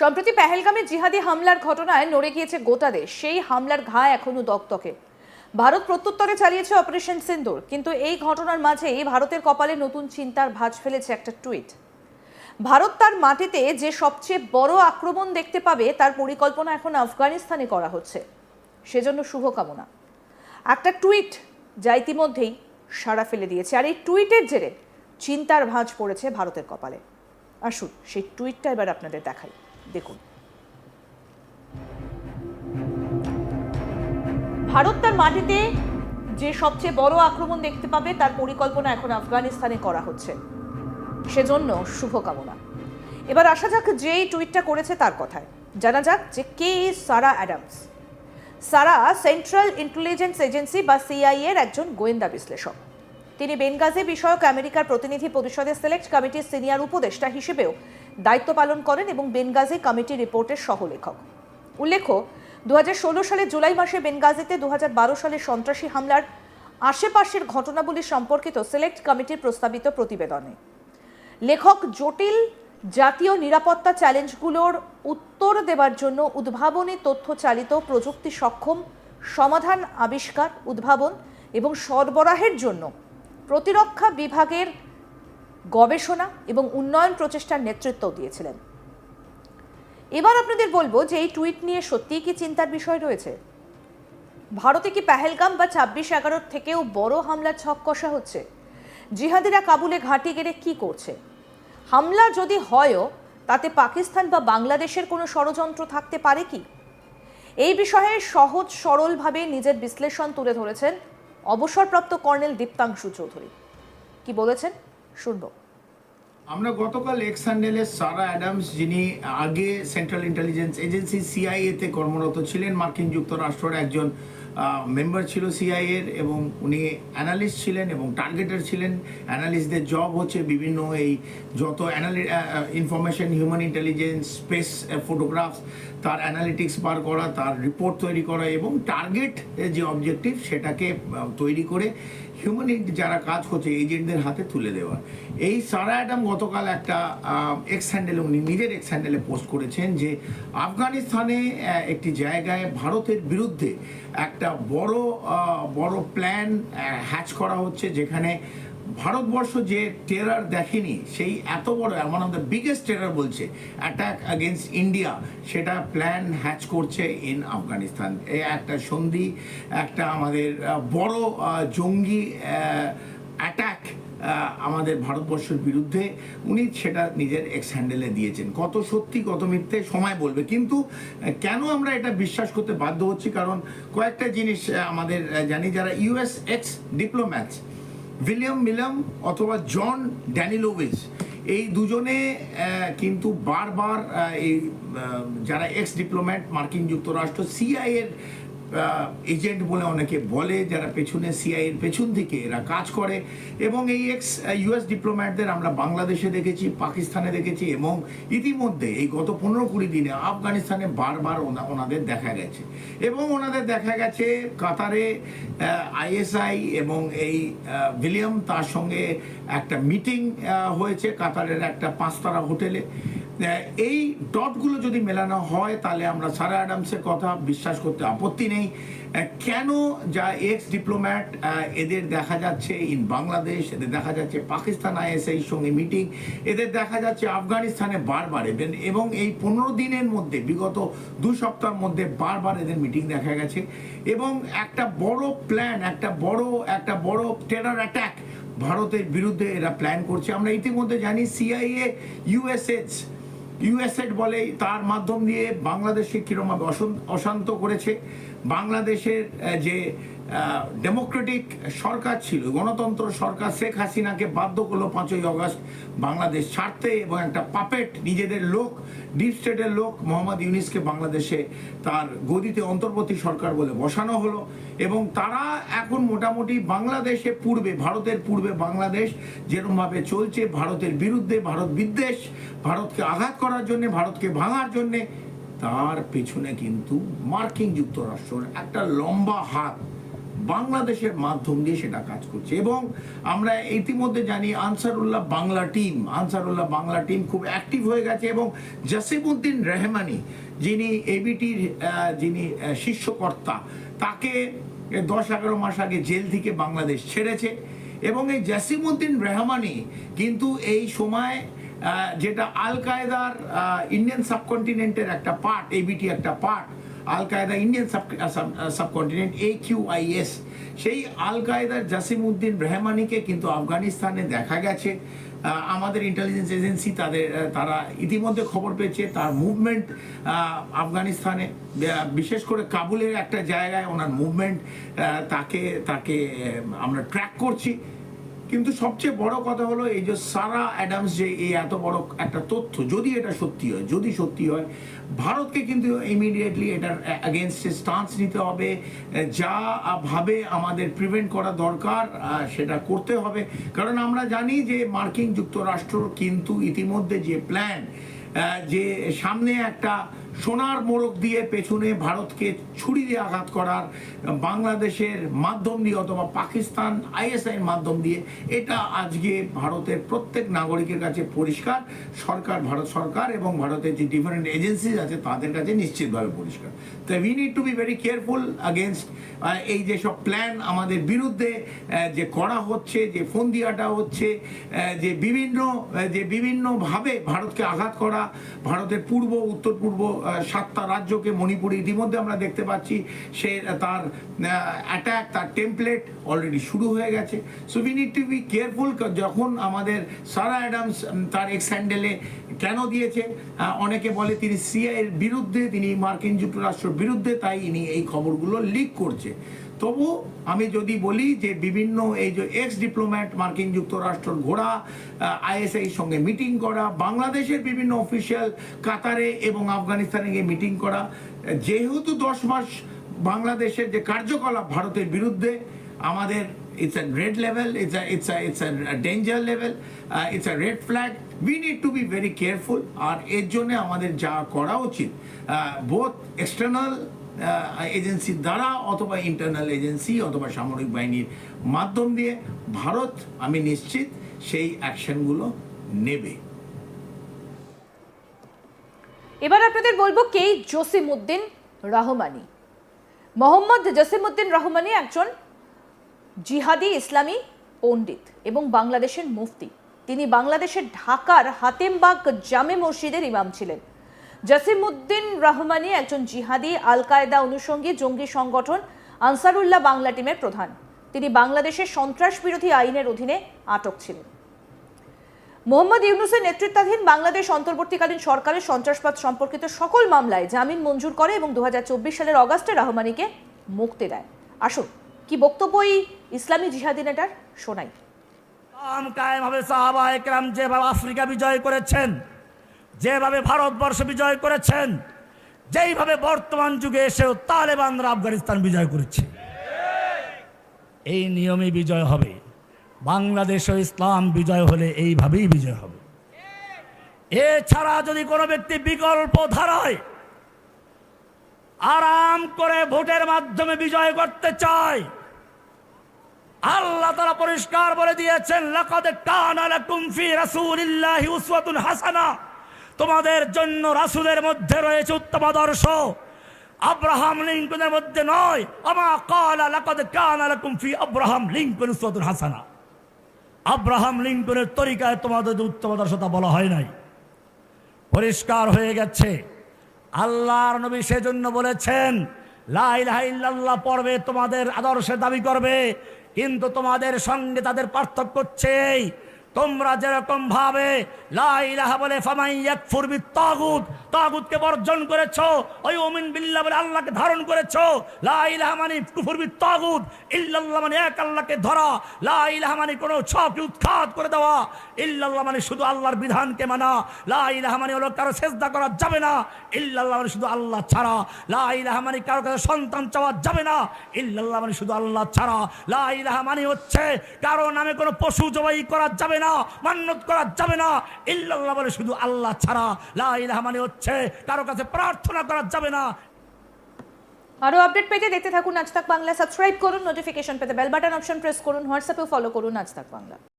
সম্প্রতি পেহেলগামে জিহাদি হামলার ঘটনায় নড়ে গিয়েছে গোটা দেশ। সেই হামলার ঘা এখনও দকদকে। ভারত প্রত্যুত্তরে চালিয়েছে অপারেশন সিন্দুর, কিন্তু এই ঘটনার মাঝেই ভারতের কপালে নতুন চিন্তার ভাঁজ ফেলেছে একটা টুইট। ভারত তার মাটিতে যে সবচেয়ে বড় আক্রমণ দেখতে পাবে, তার পরিকল্পনা এখন আফগানিস্তানে করা হচ্ছে। সেজন্য শুভকামনা। একটা টুইট যা ইতিমধ্যেই সাড়া ফেলে দিয়েছে, আর এই টুইটের জেরে চিন্তার ভাঁজ পড়েছে ভারতের কপালে। আসুন সেই টুইটটা এবার আপনাদের দেখাই। দেখুন। ভারত তার মাটিতে যে সবচেয়ে বড় আক্রমণ দেখতে পাবে, তার পরিকল্পনা এখন আফগানিস্তানে করা হচ্ছে। সেজন্য শুভকামনা। এবার আসা যাক যে টুইটটা করেছে তার কথায়। জানা যাক যে কে Sara Adams. Sara central intelligence agency বা সিআইএর একজন গোয়েন্দা বিশ্লেষক। তিনি বেনগাজি বিষয়ক আমেরিকার প্রতিনিধি পরিষদের সিলেক্ট কমিটির সিনিয়র উপদেষ্টা হিসেবেও দায়িত্ব পালন করেন এবং বেনগাজি কমিটি রিপোর্টের সহলেখক। উল্লেখ্য, দুহাজার ষোলো সালে জুলাই মাসে বেনগাজিতে দু সালের সন্ত্রাসী হামলার আশেপাশের ঘটনাবলী সম্পর্কিত সিলেক্ট কমিটির প্রস্তাবিত প্রতিবেদনে। লেখক জটিল জাতীয় নিরাপত্তা চ্যালেঞ্জগুলোর উত্তর দেবার জন্য উদ্ভাবনী তথ্য চালিত প্রযুক্তি সক্ষম সমাধান আবিষ্কার, উদ্ভাবন এবং সরবরাহের জন্য প্রতিরক্ষা বিভাগের গবেষণা এবং উন্নয়ন প্রচেষ্টার নেতৃত্ব দিয়েছিলেন। এবার আপনাদের বলব যে এই টুইট নিয়ে সত্যিই কি চিন্তার বিষয় রয়েছে? ভারতে কি পেহেলগাম বা ছাব্বিশ এগারোর থেকেও বড় হামলার ছক কষা হচ্ছে? জিহাদিরা কাবুলে ঘাঁটি গেড়ে কি করছে? হামলা যদি হয়ও, তাতে পাকিস্তান বা বাংলাদেশের কোনো ষড়যন্ত্র থাকতে পারে কি? এই বিষয়ে সহজ সরলভাবে নিজের বিশ্লেষণ তুলে ধরেছেন অবসরপ্রাপ্ত কর্নেল দীপ্তাংশু চৌধুরী। কি বলেছেন? শুনব। আমরা গতকাল এক্স হ্যান্ডেলের সারা অ্যাডামস, যিনি আগে সেন্ট্রাল ইন্টেলিজেন্স এজেন্সি, সিআইএতে কর্মরত ছিলেন, মার্কিন যুক্তরাষ্ট্রের একজন মেম্বার ছিল সিআইএর এবং উনি অ্যানালিস্ট ছিলেন এবং টার্গেটার ছিলেন। অ্যানালিস্টদের জব হচ্ছে বিভিন্ন এই যত অ্যানালি information human intelligence space photographs তার অ্যানালিটিক্স বার করা, তার রিপোর্ট তৈরি করা এবং টার্গেট যে অবজেক্টিভ সেটাকে তৈরি করে হিউম্যান যারা কাজ করছে এজেন্টদের হাতে তুলে দেওয়া। এই সারা অ্যাডাম গতকাল একটা এক্স হ্যান্ডেলে উনি নিজের এক্স হ্যান্ডেলে পোস্ট করেছেন যে, আফগানিস্তানে একটি জায়গায় ভারতের বিরুদ্ধে একটা বড় বড় প্ল্যান হ্যাচ করা হচ্ছে, যেখানে ভারতবর্ষ যে টেরার দেখেনি, সেই এত বড় one of the biggest terror বলছে অ্যাটাক আগেনস্ট ইন্ডিয়া সেটা প্ল্যান হ্যাচ করছে ইন আফগানিস্তান এই একটা সন্ধি, একটা আমাদের বড় জঙ্গি অ্যাটাক আমাদের ভারতবর্ষের বিরুদ্ধে। উনি সেটা নিজের এক্স হ্যান্ডেলে দিয়েছেন। কত সত্যি, কত মিথ্যে, সময় বলবে। কিন্তু কেন আমরা এটা বিশ্বাস করতে বাধ্য হচ্ছি? কারণ কয়েকটা জিনিস আমাদের জানি যারা ইউএস এক্স ডিপ্লোম্যাটস উইলিয়াম মিলাম অথবা জন ড্যানিলোভিস এই দুজনে কিন্তু বারবার এই যারা এক্স ডিপ্লোম্যাট মার্কিন যুক্তরাষ্ট্র সিআইএর এজেন্ট বলে অনেকে বলে, যারা পেছনে সিআইএর পেছন থেকে এরা কাজ করে। এবং এই এক্স ইউএস ডিপ্লোম্যাটদের আমরা বাংলাদেশে দেখেছি, পাকিস্তানে দেখেছি, এবং ইতিমধ্যে এই গত পনেরো কুড়ি দিনে আফগানিস্তানে বারবার ওনা- ওনাদের দেখা গেছে। এবং ওনাদের দেখা গেছে কাতারে আইএসআই এবং এই উইলিয়াম তার সঙ্গে একটা মিটিং হয়েছে কাতারের একটা পাঁচতারা হোটেলে। এই ডটগুলো যদি মেলানো হয়, তাহলে আমরা সারা অ্যাডামসের কথা বিশ্বাস করতে আপত্তি নেই। কেন যা এক্স ডিপ্লোম্যাট এদের দেখা যাচ্ছে ইন বাংলাদেশ এদের দেখা যাচ্ছে পাকিস্তান আইএসআই সঙ্গে মিটিং এদের দেখা যাচ্ছে আফগানিস্তানে বারবার। এবং এবং এই পনেরো দিনের মধ্যে, বিগত দু সপ্তাহের মধ্যে বারবার এদের মিটিং দেখা গেছে। এবং একটা বড় প্ল্যান একটা বড় একটা বড় টেরার অ্যাটাক ভারতের বিরুদ্ধে এরা প্ল্যান করছে। আমরা ইতিমধ্যে জানি সিআইএ ইউএসএস ইউএসএড বলে তার মাধ্যম দিয়ে বাংলাদেশে অশান্ত- অশান্ত করেছে। বাংলাদেশের যে ডেমোক্রেটিক সরকার ছিল, গণতন্ত্র সরকার শেখ হাসিনাকে বাধ্য করল পাঁচই অগস্ট বাংলাদেশ ছাড়তে এবং একটা পাপেট নিজেদের লোক, ডিপ স্টেটের লোক মোহাম্মদ ইউনিসকে বাংলাদেশে তার গদিতে অন্তর্বর্তী সরকার বলে বসানো হলো এবং তারা এখন মোটামুটি বাংলাদেশে পূর্বে, ভারতের পূর্বে বাংলাদেশ যেরকমভাবে চলছে, ভারতের বিরুদ্ধে, ভারত বিদ্বেষ, ভারতকে আঘাত করার জন্য, ভারতকে ভাঙার জন্যে তার পেছনে কিন্তু মার্কিন যুক্তরাষ্ট্রের একটা লম্বা হাত বাংলাদেশের মাধ্যম দিয়ে সেটা কাজ করছে। এবং আমরা ইতিমধ্যে জানি আনসারুল্লাহ বাংলা টিম আনসারুল্লাহ বাংলা টিম খুব অ্যাক্টিভ হয়ে গেছে এবং জাসিমউদ্দিন রেহমানি যিনি এবিটির যিনি আহ, শীর্ষকর্তা তাকে দশ এগারো মাস আগে জেল থেকে বাংলাদেশ ছেড়েছে। এবং এই জাসিমউদ্দিন রেহমানি কিন্তু এই সময় যেটা আল কায়দার ইন্ডিয়ান সাবকন্টিনেন্টের একটা পার্ট এবিটি একটা part Al Qaeda Indian sub subcontinent A Q I S সেই আল কায়দার জাসিমউদ্দিন রেহমানিকে কিন্তু আফগানিস্তানে দেখা গেছে। আমাদের ইন্টেলিজেন্স এজেন্সি তাদের তারা ইতিমধ্যে খবর পেয়েছে তার মুভমেন্ট আফগানিস্তানে। বিশেষ করে কাবুলের একটা জায়গায় ওনার মুভমেন্ট তাকে তাকে আমরা ট্র্যাক করছি। কিন্তু সবচেয়ে বড় কথা হলো এই যে সারা অ্যাডামস যে এই এত বড় একটা তথ্য, যদি এটা সত্যি হয়, যদি সত্যি হয়, ভারতকে কিন্তু ইমিডিয়েটলি এটার অ্যাগেনস্টে স্টান্স নিতে হবে, যা ভাবে আমাদের প্রিভেন্ট করা দরকার সেটা করতে হবে। কারণ আমরা জানি যে মার্কিন যুক্তরাষ্ট্র কিন্তু ইতিমধ্যে যে প্ল্যান যে সামনে একটা সোনার মোড়ক দিয়ে পেছনে ভারতকে ছুরি দিয়ে আঘাত করার বাংলাদেশের মাধ্যম দিয়ে অথবা পাকিস্তান আইএসআইয়ের মাধ্যম দিয়ে, এটা আজকে ভারতের প্রত্যেক নাগরিকের কাছে পরিষ্কার। সরকার, ভারত সরকার এবং ভারতের যে ডিফারেন্ট এজেন্সিজ আছে, তাদের কাছে নিশ্চিতভাবে পরিষ্কার। তো we need to be very careful against এই যে সব প্ল্যান আমাদের বিরুদ্ধে যে করা হচ্ছে, যে ফোন দিয়াটা হচ্ছে যে বিভিন্ন যে বিভিন্নভাবে ভারতকে আঘাত করা, ভারতের পূর্ব উত্তর পূর্ব সাতটা রাজ্যকে মণিপুরে ইতিমধ্যে আমরা দেখতে পাচ্ছি। সে, তার অ্যাটাক তার টেমপ্লেট অলরেডি শুরু হয়ে গেছে। So we need to be careful যখন আমাদের সারা অ্যাডামস তার এক্স হ্যান্ডেলে কেন দিয়েছে? অনেকে বলে তিনি সিআই এর বিরুদ্ধে, তিনি মার্কিন যুক্তরাষ্ট্রের বিরুদ্ধে, তাই ইনি এই খবরগুলো লিক করছে। তবু আমি যদি বলি যে বিভিন্ন এই যে এক্স ডিপ্লোম্যাট মার্কিন যুক্তরাষ্ট্র ঘোড়া আইএসআই সঙ্গে মিটিং করা, বাংলাদেশের বিভিন্ন অফিসিয়াল কাতারে এবং আফগানিস্তানে গিয়ে মিটিং করা, যেহেতু দশ মাস বাংলাদেশের যে কার্যকলাপ ভারতের বিরুদ্ধে, আমাদের it's a red level it's a it's a it's a danger level it's a red flag we need to be very careful আর এর জন্য আমাদের যা করা উচিত বোথ এক্সটার্নাল এজেন্সির দ্বারা অথবা ইন্টারনাল এজেন্সি অথবা সামরিক বাহিনীর মাধ্যম দিয়ে ভারত, আমি নিশ্চিত সেই অ্যাকশনগুলো নেবে। এবার আপনাদের বলব কে? জসিমউদ্দিন রহমানি। মোহাম্মদ জসিমউদ্দিন রহমানি একজন জিহাদি ইসলামী পণ্ডিত এবং বাংলাদেশের মুফতি। তিনি বাংলাদেশের ঢাকার হাতেমবাগ জামে মসজিদের ইমাম ছিলেন। জসিমউদ্দিন রহমানি একজন জিহাদি আল কায়দা অনুষঙ্গী জঙ্গি সংগঠন আনসারুল্লাহ বাংলা টিমের প্রধান। তিনি বাংলাদেশের সন্ত্রাস বিরোধী আইনের অধীনে আটক ছিলেন। মোহাম্মদ ইউনুসের নেতৃত্বাধীন বাংলাদেশ অন্তর্বর্তীকালীন সরকারের সন্ত্রাসবাদ সম্পর্কিত সকল মামলায় জামিন মঞ্জুর করে এবং দু হাজার চব্বিশ সালের অগাস্টে রহমানিকে মুক্তি দেয়। আসুন কি বক্তব্য এই ইসলামী জিহাদি নেতার? শোনাই। কাম কায়েম হবে সাহাবা একরাম যেভাবে আফ্রিকা বিজয় করেছেন, যেভাবে ভারতবর্ষ বিজয় করেছেন, যেইভাবে বর্তমান যুগে এসেও তালেবানরা আফগানিস্তান বিজয় করেছে। এই নিয়মে বিজয় হবে। বাংলাদেশ ও ইসলাম বিজয় হলে এইভাবেই বিজয় হবে। এছাড়া যদি কোনো ব্যক্তি বিকল্প ধারায় আরাম করে ভোটের মাধ্যমে বিজয় করতে চায় আল্লাহ তারা পরিষ্কার বলে দিয়েছেন হাসানা। তোমাদের জন্য রাসূলের মধ্যে রয়েছে উত্তম আদর্শ। আব্রাহাম লিঙ্কনের মধ্যে নয়। আমা আব্রাহাম লিঙ্কন হাসানা। আব্রাহাম লিঙ্কনের তরিকায় তোমাদের উত্তম আদর্শতা বলা হয় নাই। পরিষ্কার হয়ে গেছে। আল্লাহর নবী সেজন্য বলেছেন, লা ইলাহা ইল্লাল্লাহ পড়বে তোমাদের আদর্শে দাবি করবে। কিন্তু তোমাদের সঙ্গে তাদের পার্থক্য হচ্ছে এই, তোমরা যেরকম ভাবে লা ইলাহা বলে ফামাই ইয়াকফুর বিত্তাগুত, তাগুতকে বর্জন করেছ, ওই ওমিন বিল্লাহ বলে আল্লাহকে ধারণ করেছ, লা ইলাহা মানে কুফর বিত্তাগুত, ইল্লাল্লাহ মানে এক আল্লাহকে ধরা, লা ইলাহা মানে কোনো ছকে উৎখাত করে দেওয়া, ইল্লাল্লাহ মানে শুধু আল্লাহর বিধানকে মানা, লা ইলাহা মানে হলো কারও সেজদা করা যাবে না, ইল্লাল্লাহ মানে শুধু আল্লাহ ছাড়া, লা ইলাহা মানে কারও কাছে সন্তান চাওয়া যাবে না, ইল্লাল্লাহ মানে শুধু আল্লাহ ছাড়া, লা ইলাহা মানে হচ্ছে কারও নামে কোনো পশু জবাই করা যাবে না মান্যত করা যাবে না। ইল্লাল্লাহ বলে শুধু আল্লাহ ছাড়া। লা ইলাহা মানে হচ্ছে কারও কাছে প্রার্থনা করা যাবে না। আরও আপডেট পেতে দেখতে থাকুন আজ তাক বাংলা। সাবস্ক্রাইব করুন নোটিফিকেশন পেতে বেল বাটন অপশন প্রেস করুন হোয়াটসঅ্যাপেও ফলো করুন আজ তাক বাংলা।